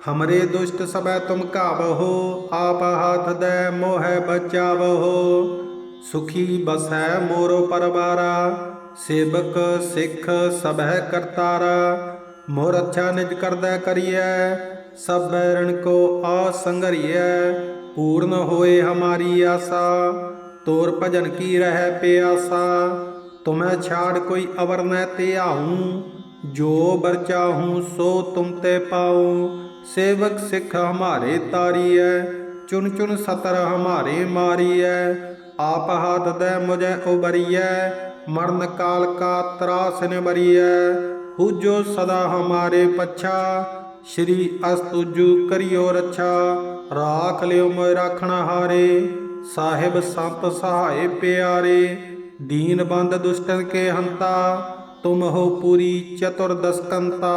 ਹਮਰੇ ਦੁਸ਼ਟ ਸਬੈ ਤੁਮ ਕਾਬਹੋ ਆਪ ਹਾਥ ਦੇ ਮੋਹਿ ਬਚਾਵਹੋ ਸੁਖੀ ਬਸੈ ਮੋਰੋ ਪਰਵਾਰਾ ਸੇਵਕ ਸਿੱਖ ਸਭੈ ਕਰਤਾਰਾ ਮੋਰ ਅੱਛਾ ਨਿਜ ਕਰਦਾ ਕਰੀਐ ਸਭ ਬੈਰਣ ਕੋ ਆਸੰਗਰੀਐ ਪੂਰਨ ਹੋਏ ਹਮਾਰੀ ਆਸਾ ਤੋਰ ਭਜਨ ਕੀ ਰਹਿ ਪਿਆਸਾ ਤੁਮੈ ਛਾੜ ਕੋਈ ਅਵਰ ਨੈ ਤੇ ਆਉ ਜੋ ਬਰ ਚਾਹੂੰ ਸੋ ਤੁਮ ਤੇ ਪਾਉ ਸੇਵਕ ਸਿੱਖ ਹਮਾਰੇ ਤਾਰੀਐ, ਚੁਣ ਚੁਣ ਸਤਰ ਹਮਾਰੇ ਮਾਰੀਐ, ਆਪ ਹਾਥ ਦੇ ਮੁਝੇ ਉਬਰੀਐ ਮਰਨ ਕਾਲ ਕਾ ਤਰਾਸ ਨਿਬਰੀਐ ਹੁਜੋ ਸਦਾ ਹਮਾਰੇ ਪੱਛਾ, ਸ਼੍ਰੀ ਅਸਤੁਜੂ ਕਰਿਓ ਰੱਛਾ, ਰਾਖ ਲਿਓ ਮੋਇ ਰਾਖਣ ਹਾਰੇ, ਸਾਹਿਬ ਸੰਤ ਸਹਾਏ ਪਿਆਰੇ, ਦੀਨ ਬੰਦ ਦੁਸ਼ਟਨ ਕੇ ਹੰਤਾ, ਤੁਮ ਹੋ ਪੂਰੀ ਚਤੁਰਦਸਕੰਤਾ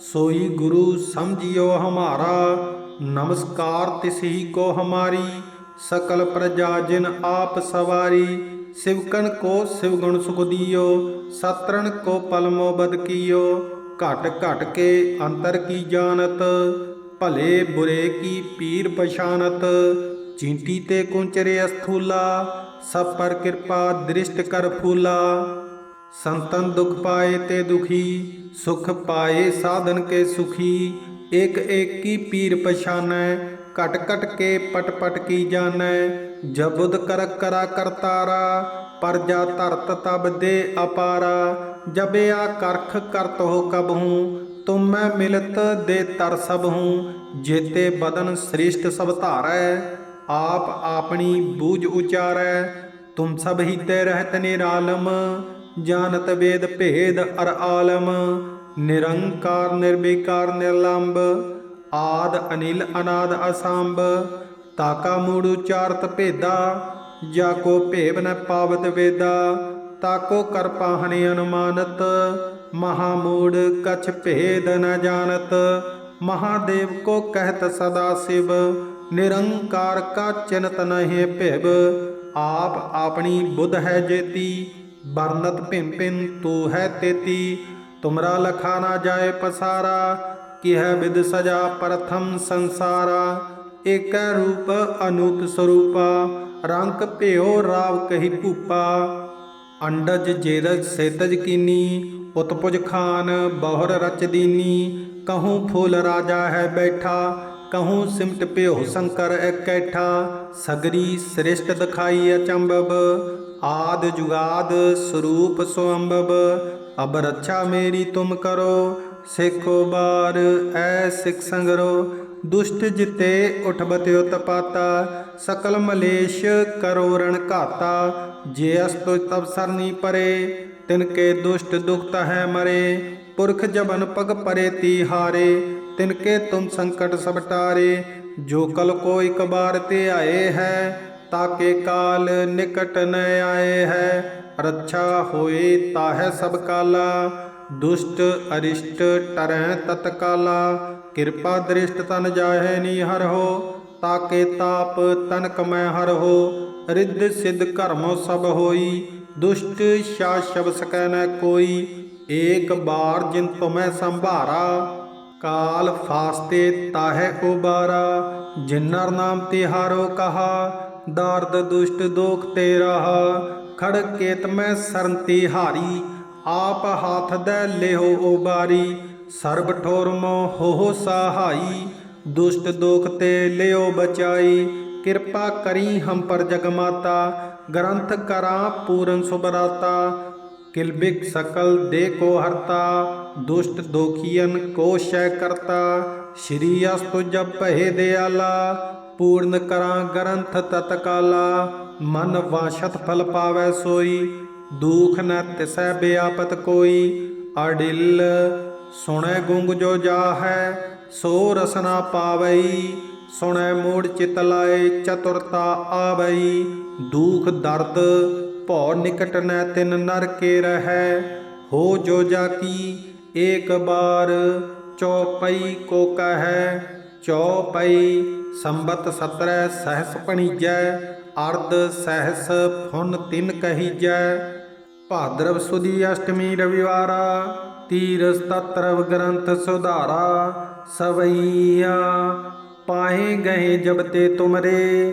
ਸੋਈ ਗੁਰੂ ਸਮਝਿਓ ਹਮਾਰਾ, ਨਮਸਕਾਰ ਤਿਸਹੀ ਕੋ ਹਮਾਰੀ, ਸਕਲ ਪ੍ਰਜਾ ਜਿਨ ਆਪ ਸਵਾਰੀ, ਸਿਵਕਨ ਕੋ ਸਿਵਗੁਣ ਸੁਖ ਦਿਓ ਸਤਰਨ ਕੋ ਪਲਮੋ ਬਦ ਕੀਓ, ਘਟ ਘਟ ਕੇ ਅੰਤਰ ਕੀ ਜਾਣਤ, ਭਲੇ ਬੁਰੇ ਕੀ ਪੀਰ ਪਛਾਨਤ, ਚਿੰਟੀ ਤੇ ਕੁੰਚਰੇ ਅਸਥੂਲਾ, ਸਭ ਪਰ ਕਿਰਪਾ ਦ੍ਰਿਸ਼ਟ ਕਰ ਫੂਲਾ। ਸੰਤਨ ਦੁਖ ਪਾਏ ਤੇ ਦੁਖੀ, ਸੁਖ ਪਾਏ ਸਾਧਨ ਕੇ ਸੁਖੀ। ਇਕ ਏਕ ਕੀ ਪੀਰ ਪਛਾਨੈ ਕਟ ਕਟ ਕੇ ਪਟ ਪਟ ਕੀ ਜਾਣੈ। ਜਬੁਦ ਕਰ ਕਰਾ ਕਰਤਾਰਾ ਪਰਜਾ ਧਰਤ ਤਬ ਦੇ ਅਪਾਰਾ। ਜਬਿਆ ਕਰਖ ਕਰਤ ਹੋ ਕਬਹੂ ਤੁਮ ਮੈਂ ਮਿਲਤ ਦੇ ਤਰ ਸਭ ਹੂੰ। ਜੇਤੇ ਬਦਨ ਸ੍ਰਿਸ਼ਟ ਸਭ ਧਾਰੈ, ਆਪ ਆਪਣੀ ਬੂਝ ਉਚਾਰੈ। ਤੁਮ ਸਭ ਹੀ ਤੇ ਰਹਿਤ ਨਿਰਾਲਮ ਜਾਣਤ ਵੇਦ ਭੇਦ ਅਰ ਆਲਮ, ਨਿਰੰਕਾਰ, ਨਿਰਵਿਕਾਰ ਨਿਰਲੰਭ ਆਦ ਅਨਿਲ, ਅਨਾਦ ਅਸੰਭ ਤਾਕਾ ਮੂੜ ਉਚਾਰਤ ਭੇਦਾ, ਜਾ ਕੋ ਭੇਵ ਨ ਪਾਵਤ ਵੇਦਾ ਤਾਕੋ ਕਰ ਪਾਹਣੇ ਅਨੁਮਾਨਤ, ਮਹਾ ਮੂੜ ਕਛ ਭੇਦ ਨ ਜਾਣਤ ਮਹਾਦੇਵ ਕੋ ਕਹਿਤ ਸਦਾ ਸਿਵ, ਨਿਰੰਕਾਰ ਕਾ ਚਿੰਤ ਨਹਿ ਭਿਵ ਆਪ ਆਪਣੀ ਬੁੱਧ ਹੈ ਜੇਤੀ ਬਰਨਤ ਭਿੰ ਭਿੰ ਤੂ ਹੈ ਤੇਤੀ, ਤੁਮਰਾ ਲਖਾ ਨਾ ਜਾਏ ਪਸਾਰਾ, ਕਿਹ ਵਿਦ ਸਜਾ ਪ੍ਰਥਮ ਸੰਸਾਰਾ। ਏਕੈ ਰੂਪ ਅਨੂਪ ਸਰੂਪਾ ਰੰਗ ਭਿਓ ਰਾਵ ਕਹੀ ਭੂਪਾ। ਅੰਡਜ ਜੇਰਜ ਸੇਤਜ ਕੀਨੀ, ਉਤਪੁਜ ਖਾਨ ਬਹੁਰ ਰਚ ਦੀਨੀ। ਕਹੂੰ ਫੂਲ ਰਾਜਾ ਹੈ ਬੈਠਾ, ਕਹੂੰ ਸਿਮਟ ਪਿਓ ਸ਼ੰਕਰ ਇਕੈਠਾ ਸਗਰੀ ਸ੍ਰਿਸ਼ਟ ਦਿਖਾਈ ਅਚੰਬਬ ਆਦ ਜੁਗਾਦ ਸਰੂਪ ਸੁਅੰਬਬ, ਅਬ ਰੱਛਾ ਮੇਰੀ ਤੁਮ ਕਰੋ, ਸੇਖੋ ਬਾਰ ਐ ਸਿਖ ਸੰਗਰੋ, ਦੁਸ਼ਟ ਜਿਤੇ ਉਠਬਤ ਉਤਪਾਤਾ ਸਕਲ ਮਲੇਸ਼ ਕਰੋ ਰਣ ਘਾਤਾ, ਜੇ ਅਸਤੁ ਤਬ ਸਰਨੀ ਪਰੇ, ਤਿਨ ਕੇ ਦੁਸ਼ਟ ਦੁਖਤ ਹੈ ਮਰੇ, ਪੁਰਖ ਜਬਨ ਪਗ ਪਰੇ ਤੀ ਹਾਰੇ, ਤਿਨ ਕੇ ਤੁਮ ਸੰਕਟ ਸਭ ਟਾਰੇ, ਜੋ ਕਲ ਕੋ ਇਕ ਬਾਰ ਤੇ ਆਏ ਹੈ ਤਾਕੇ ਕਾਲ ਨਿਕਟ ਨ ਆਏ ਹੈ ਰੱਛਾ ਹੋਏ ਤਾਹੈ ਸਭ ਕਾਲਾ ਦੁਸ਼ਟ ਅਰਿਸ਼ਟ ਟਰੈ ਤਤਕਾਲਾ ਕਿਰਪਾ ਦ੍ਰਿਸ਼ਟ ਤਨ ਜਾਹੇ ਨੀ ਹਰਹੋ ਤਾਕੇ ਤਾਪ ਤਨ ਕਮੈ ਹਰਹੋ ਰਿੱਧ ਸਿੱਧ ਕਰਮੋ ਸਭ ਹੋਈ ਦੁਸ਼ਟ ਸ਼ਾ ਸ਼ਬ ਸਕੈ ਨ ਕੋਈ ਏਕ ਬਾਰ ਜਿਨ ਤੁਮੈ ਸੰਭਾਰਾ ਕਾਲ ਫਾਸਤੇ ਤਾਹੈ ਉਬਾਰਾ ਜਿਨਰ ਨਾਮ ਤਿਹਾਰੋ ਕਹਾ, ਦਾਰਦ ਦੁਸ਼ਟ ਦੋਖ ਤੇ ਰਹਾ ਖੜ ਕੇਤ ਮੈਂ ਸਰਨ ਤਿਹਾਰੀ ਆਪ ਹਾਥ ਦੇ ਲਿਹੋ ਉਬਾਰੀ ਸਰਬ ਠੋਰ ਮੋ ਹੋ ਸਹਾਈ, ਦੁਸ਼ਟ ਦੋਖ ਤੇ ਲਿਓ ਬਚਾਈ, ਕਿਰਪਾ ਕਰੀ ਹਮ ਪਰ ਜਗ ਮਾਤਾ ਗ੍ਰੰਥ ਕਰਾਂ ਪੂਰਨ ਸੁਬਰਾਤਾ ਕਿਲਬਿਕ ਸਕਲ ਦੇ ਕੋ ਹਰਤਾ, ਦੁਸ਼ਟ ਦੋਖੀਨ ਕੋ ਸ਼ੈ ਕਰਤਾ। ਸ਼੍ਰੀ ਅਸਤੁ ਜਪ ਪਹਿ ਦਿਆਲਾ, ਪੂਰਨ ਕਰਾਂ ਗ੍ਰੰਥ ਤਤਕਾਲਾ ਮਨ ਵਾਸ਼ਤ ਫਲ ਪਾਵੈ ਸੋਈ, ਦੂਖ ਨ ਤਿਸੈ ਬਿਆਪਤ ਕੋਈ। ਅਡਿਲ ਸੁਣੈ ਗੁੰਗ ਜੋ ਜਾਹੈ, ਸੋ ਰਸਨਾ ਪਾਵਈ। ਸੁਣੈ ਮੂੜ ਚਿਤ ਲਾਏ, ਚਤੁਰਤਾ ਆਵਈ। ਦੁਖ ਦਰਦ ਭਉ ਨਿਕਟ ਨੈ ਤਿਨ ਨਰ ਕੇ ਰਹੈ। ਹੋ ਜੋ ਜਾ ਕੀ ਏਕ ਬਾਰ ਚੌਪਈ ਕੋ ਕਹੈ। ਚੌਪਈ ਸੰਬਤ ਸਤਰੈ ਸਹਸ ਪਣੀਜੈ, ਅਰਧ ਸਹਸ ਫੁਨ ਤਿਨ ਕਹੀਜੈ। ਭਾਦਰਵ ਸੁਦੀ ਅਸ਼ਟਮੀ ਰਵਿਵਾਰਾ ਤੀਰ ਸਤਰਵ ਗ੍ਰੰਥ ਸੁਧਾਰਾ। ਸਵਈਆ ਪਾਹੇ ਗਏ ਜਬ ਤੇ ਤੁਮਰੇ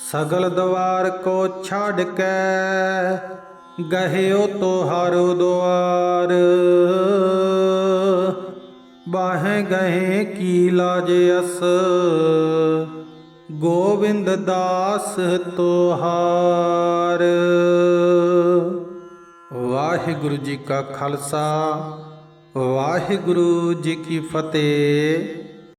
ਸਗਲ ਦਵਾਰ ਕੋ ਛੱਡ ਕੇ ਗਹਿਓ ਤੁਹਾਰੋ ਦੁਆਰ। ਬਾਹੇ ਗਏ ਕੀ ਲਾਜ ਅਸ, ਗੋਬਿੰਦ ਦਾਸ ਤੁਹਾਰ। ਵਾਹਿਗੁਰੂ ਜੀ ਕਾ ਖਾਲਸਾ, ਵਾਹਿਗੁਰੂ ਜੀ ਕੀ ਫਤਿਹ।